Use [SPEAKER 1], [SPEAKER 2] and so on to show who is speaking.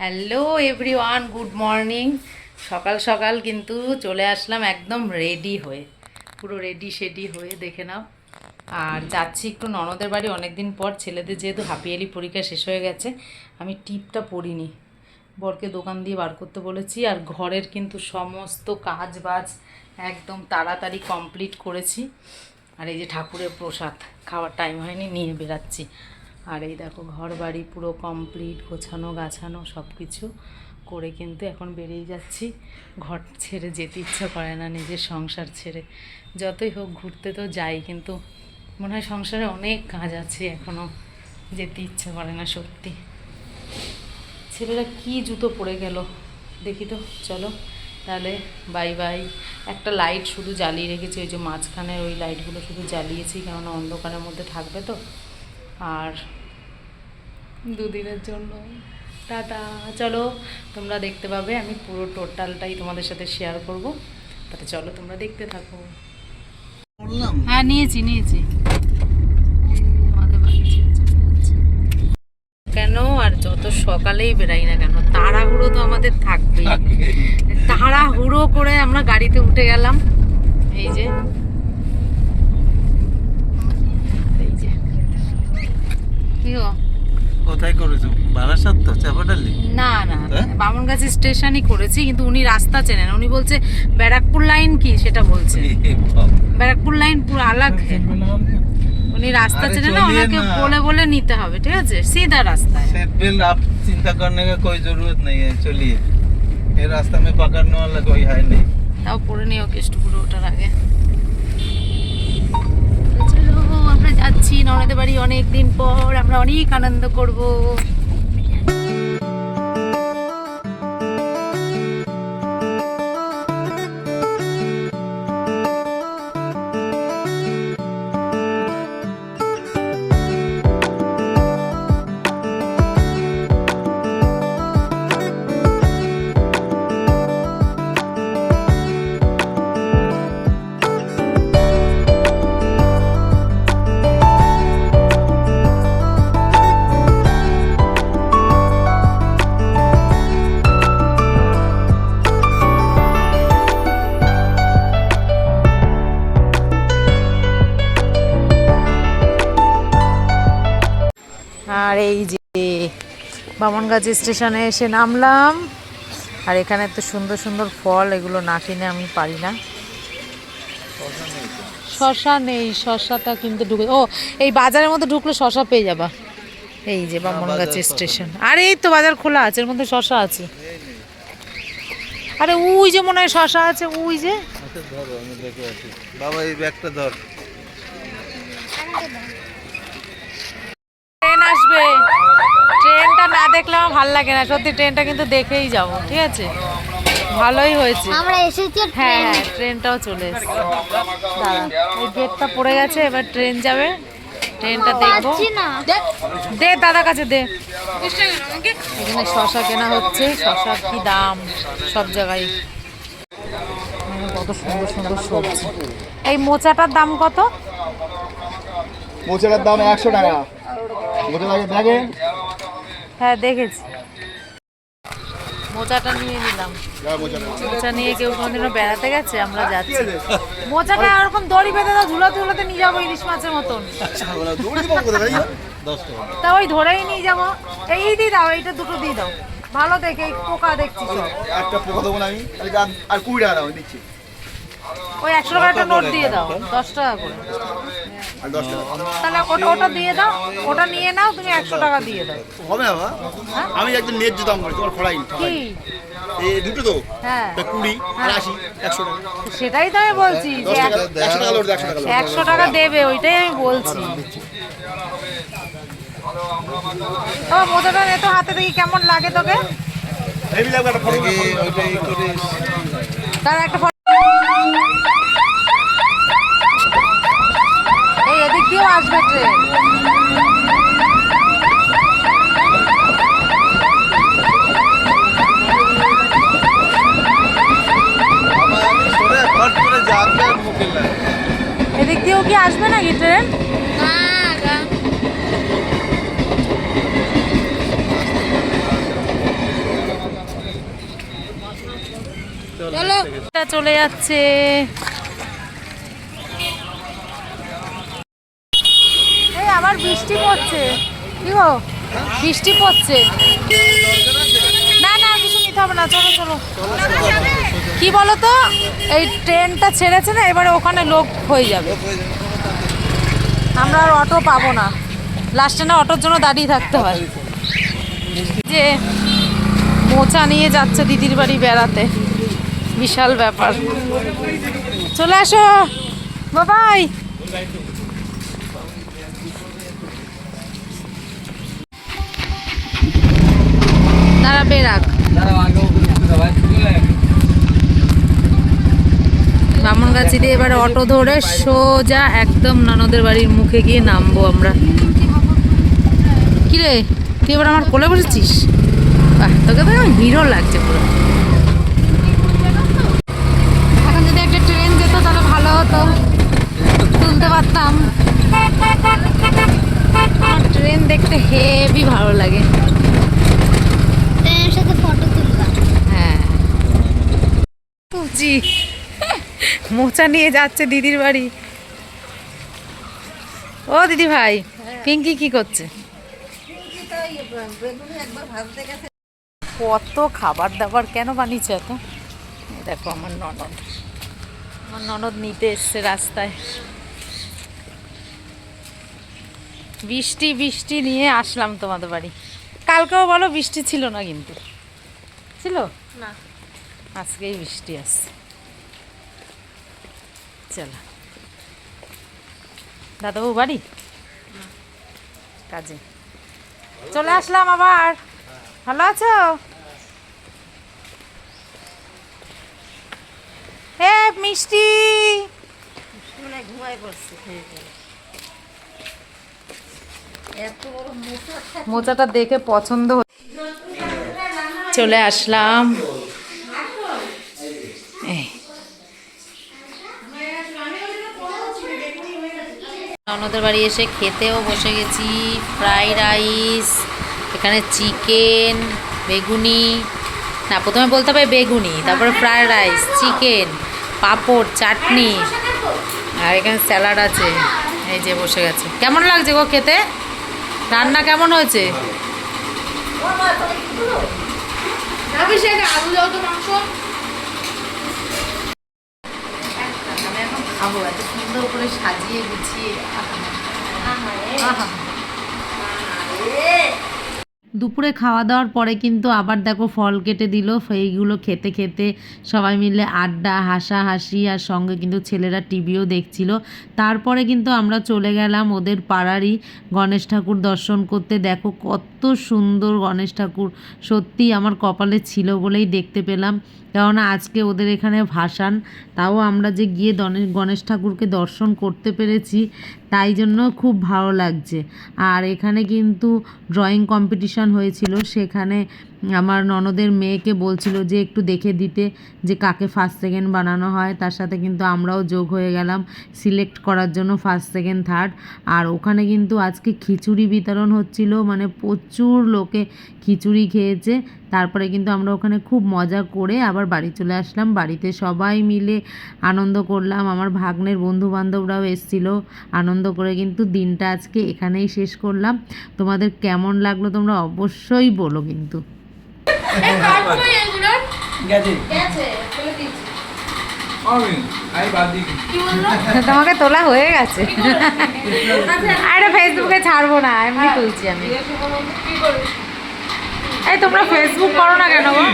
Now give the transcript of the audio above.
[SPEAKER 1] Hello everyone good morning সকাল সকাল কিন্তু চলে আসলাম একদম রেডি হয়ে। পুরো রেডি শেডি হয়ে, দেখে নাও। আর যাচ্ছি একটু ননদের বাড়ি। অনেক দিন পর ছেলেদের যেহেতু হাফিয়ালি পরীক্ষা শেষ হয়ে গেছে, আমি টিপটা পড়িনি বরকে দোকান দিয়ে বার করতে বলেছি আর ঘরের কিন্তু সমস্ত কাজ বাজ একদম তাড়াতাড়ি কমপ্লিট করেছি। আর এই যে ঠাকুরের প্রসাদ, খাওয়ার টাইম হয়নি, নিয়ে বেরাচ্ছি আর এই দেখো ঘর বাড়ি পুরো কমপ্লিট গোছানো, গাছানো সব কিছু করে কিন্তু এখন বেরিয়ে যাচ্ছি। ঘর ছেড়ে যেতে ইচ্ছা করে না নিজের সংসার ছেড়ে। যতই হোক ঘুরতে তো যাই, কিন্তু মনে হয় সংসারে অনেক কাজ আছে এখনও যেতে ইচ্ছে করে না সত্যি। ছেলেরা কি জুতো পরে গেল? দেখি তো, চলো। তাহলে বাই বাই একটা লাইট শুধু জ্বালিয়ে রেখেছি, ওই যে মাঝখানের ওই লাইটগুলো শুধু জ্বালিয়েছি, কেননা অন্ধকারের মধ্যে থাকবে তো। আর দুদিনের জন্য। টাটা। চলো তোমরা দেখতে পাবে আমি পুরো টোটালটাই তোমাদের সাথে শেয়ার করব। তাতে চলো তোমরা দেখতে থাকো। হ্যাঁ নিয়েছি নিয়েছি। কেন? আর যত সকালেই বেরাই না কেন তাড়াহুড়ো তো আমাদের থাকবেই। তাড়াহুড়ো করে আমরা গাড়িতে উঠে গেলাম। এই যে এই যে কি গো
[SPEAKER 2] কোথায় করেছো বারাসাত তো চাপাডালি
[SPEAKER 1] না না
[SPEAKER 2] হ্যাঁ?
[SPEAKER 1] বামনগাছি স্টেশনই করেছি কিন্তু উনি রাস্তা চেনেন উনি বলছে ব্যারাকপুর লাইন কি সেটা বলছে ব্যারাকপুর লাইন পুরো আলাগ है উনি রাস্তা
[SPEAKER 2] আরে
[SPEAKER 1] চেনে না
[SPEAKER 2] চলিয়ে
[SPEAKER 1] ওনাকে
[SPEAKER 2] না।
[SPEAKER 1] বলে বলে নিতে হবে ঠিক আছে सीधा रास्ता है
[SPEAKER 2] सेट बेल्ट आप चिंता करने का कोई जरूरत नहीं है चलिए ये रास्ता में पकड़ने वाला कोई है नहीं
[SPEAKER 1] তাও পরে নিও কেষ্ট পুরো ওঠার আগে আমরা যাচ্ছি ননদের বাড়ি অনেক দিন পর আমরা অনেক আনন্দ করব। আর এই যে বামনগাছি স্টেশনে এসে নামলাম। আর এখানে তো সুন্দর সুন্দর ফল এগুলো না কিনে আমি পারি না। শশা নেই শশাটা কিন্তু ঢুকে ও এই বাজারের মধ্যে ঢুকলে শশা পেয়ে যাবা। এই যে বামনগাছি স্টেশন। আরে এই তো বাজার খোলা আছে এর মধ্যে শশা আছে। আরে ওই যে মনে হয় শশা আছে ওই যে।
[SPEAKER 2] আচ্ছা বাবা এই ব্যাগটা ধর
[SPEAKER 1] ট্রেন আসবে ট্রেনটা না দেখলে আমার ভালো লাগে না সত্যি ট্রেনটা কিন্তু দেখেই যাব ঠিক আছে? ভালোই হয়েছে।
[SPEAKER 3] আমরা এসেছি
[SPEAKER 1] হ্যাঁ হ্যাঁ ট্রেনটাও চলে এসেছে। দাঁড়া এই গেটটা পড়ে গেছে এবার ট্রেন যাবে। ট্রেনটা দেখব।
[SPEAKER 3] না।
[SPEAKER 1] দে দাদা কাছে দে। এখানে শশা কেনা হচ্ছে শশার কি দাম সব জায়গায়। কত সুন্দর সুন্দর সবজি। এই মোচাটার দাম কত?
[SPEAKER 4] মোচাটার দাম একশো টাকা। মোচা লাগে ব্যাগে
[SPEAKER 1] হ্যাঁ দেখেছি। মোচাটা নিয়ে নিলাম। মোচা নিয়ে কেউ কোনোদিনও বেড়াতে গেছে? আমরা যাচ্ছি। মোচাটা এরকম দড়ি বেঁধে দাও ঝুলাতে ঝুলাতে নিয়ে যাব ইলিশ মাছের মতন।
[SPEAKER 2] টাকা।
[SPEAKER 1] তা ওই ধরেই নিয়ে যাব। এই দিয়ে দাও এইটা দুটো দিয়ে দাও। ভালো দেখে এই পোকা দেখছি সব।
[SPEAKER 4] একটা পোকা দেবো আমি। আর- আর কুড়ি টাকা দাও দিচ্ছি।
[SPEAKER 1] ওই একশো টাকা একটা নোট দিয়ে দাও দশ টাকা করে। তাহলে ওটা ওটা দিয়ে দাও ওটা নিয়ে নাও তুমি একশো টাকা দিয়ে দাও।
[SPEAKER 4] হবে বাবা
[SPEAKER 1] হ্যাঁ?
[SPEAKER 4] আমি একদম ন্যায্য দাম করি তোমার খড়াই।
[SPEAKER 1] কি?
[SPEAKER 4] এই দুটো তো।
[SPEAKER 1] হ্যাঁ।
[SPEAKER 4] কুড়ি আর আশি একশো টাকা।
[SPEAKER 1] সেটাই তো আমি বলছি যে
[SPEAKER 4] একশো টাকা
[SPEAKER 1] দেবে ওইটাই আমি বলছি। তোমার মোজাটা নে তো হাতে দেখি কেমন লাগে তোকে? তার একটা এদিক দিয়েও কি আসবে নাকি ট্রেন? চলে যাচ্ছে। বৃষ্টি পড়ছে। কি গো? বৃষ্টি পড়ছে। না না, কিছু নিতে হবে না, চলো চলো। কি বলো তো এই ট্রেনটা ছেড়েছে না, এবারে ওখানে লোক হয়ে যাবে। আমরা আর অটো পাবো না। লাস্টে না অটোর জন্য দাঁড়িয়ে থাকতে হয়। যে মোচা নিয়ে যাচ্ছে দিদির বাড়ি বেড়াতে। বিশাল ব্যাপার। চলে আসো। বাবাই। বেরাক বামনগাছি দিয়ে এবার অটো ধরে সোজা একদম ননদের বাড়ির মুখে গিয়ে নামবো আমরা। কিরে, তুই এবার আমার কোলে বসেছিস? তোকে তো হিরো লাগছে পুরো এখন যদি একটা ট্রেন যেত তাহলে ভালো হতো তুলতে পারতাম আমার ট্রেন দেখতে হেভি ভালো লাগে
[SPEAKER 3] ট্রেনের সাথে ফটো তুললাম
[SPEAKER 1] হ্যাঁ তুলছি মোচা নিয়ে যাচ্ছে দিদির বাড়ি। ও দিদি ভাই পিঙ্কি কি করছে? কত খাবার দাবার কেন বানিয়েছে এত? দেখো আমার ননদ। আমার ননদ নিতে এসছে রাস্তায়। বৃষ্টি বৃষ্টি নিয়ে আসলাম তোমাদের বাড়ি। কালকেও বলো বৃষ্টি ছিল না কিন্তু। ছিল?
[SPEAKER 3] না।
[SPEAKER 1] আজকেই বৃষ্টি আসছে। চলো। দাদাবু বাড়ি? কাজে। চলে আসলাম আবার। ভালো আছো? হে মিষ্টি। মোচাটা দেখে পছন্দ চলে আসলাম। ননদের বাড়ি এসে খেতেও বসে গেছি। ফ্রাইড রাইস এখানে চিকেন বেগুনি। না প্রথমে বলতে হবে বেগুনি তারপরে ফ্রাইড রাইস চিকেন পাঁপড় চাটনি আর এখানে স্যালাড আছে। এই যে বসে গেছে। কেমন লাগছে গো খেতে? রান্না কেমন হয়েছে? আমি এখন খাব এত সুন্দর করে সাজিয়ে গুছিয়ে। আহা। দুপুরে খাওয়া দাওয়ার পরে কিন্তু আবার দেখো ফল কেটে দিল। সেইগুলো খেতে খেতে সবাই মিলে আড্ডা, হাসাহাসি আর সঙ্গে কিন্তু ছেলেরা টিভিও দেখছিল। তারপরে কিন্তু আমরা চলে গেলাম ওদের পাড়ারই গণেশ ঠাকুর দর্শন করতে। দেখো কত সুন্দর গণেশ ঠাকুর সত্যি আমার কপালে ছিল বলেই দেখতে পেলাম। কেননা আজকে ওদের এখানে ভাসান, তাও আমরা যে গিয়ে গণেশ ঠাকুরকে দর্শন করতে পেরেছি তাই জন্য খুব ভালো লাগছে। আর এখানে কিন্তু ড্রয়িং কম্পিটিশান হয়েছিল সেখানে আমার ননদের মেয়েকে বলছিল যে একটু দেখে দিতে যে কাকে ফার্স্ট সেকেন্ড বানানো হয়। তার সাথে কিন্তু আমরাও যোগ হয়ে গেলাম সিলেক্ট করার জন্য ফার্স্ট সেকেন্ড থার্ড আর ওখানে কিন্তু আজকে খিচুড়ি বিতরণ হচ্ছিল মানে প্রচুর লোকে খিচুড়ি খেয়েছে। তারপরে কিন্তু আমরা ওখানে খুব মজা করে আবার বাড়ি চলে আসলাম। বাড়িতে সবাই মিলে আনন্দ করলাম। আমার ভাগ্নের বন্ধু বান্ধবরাও এসেছিল। আনন্দ করে কিন্তু দিনটা আজকে এখানেই শেষ করলাম। তোমাদের কেমন লাগল তোমরা অবশ্যই বলো কিন্তু। তোমাকে তোলা হয়ে গেছে। আরে ফেসবুকে ছাড়বো না এমনি তুলছি আমি। এই তোমরা ফেসবুক করো না কেন গো?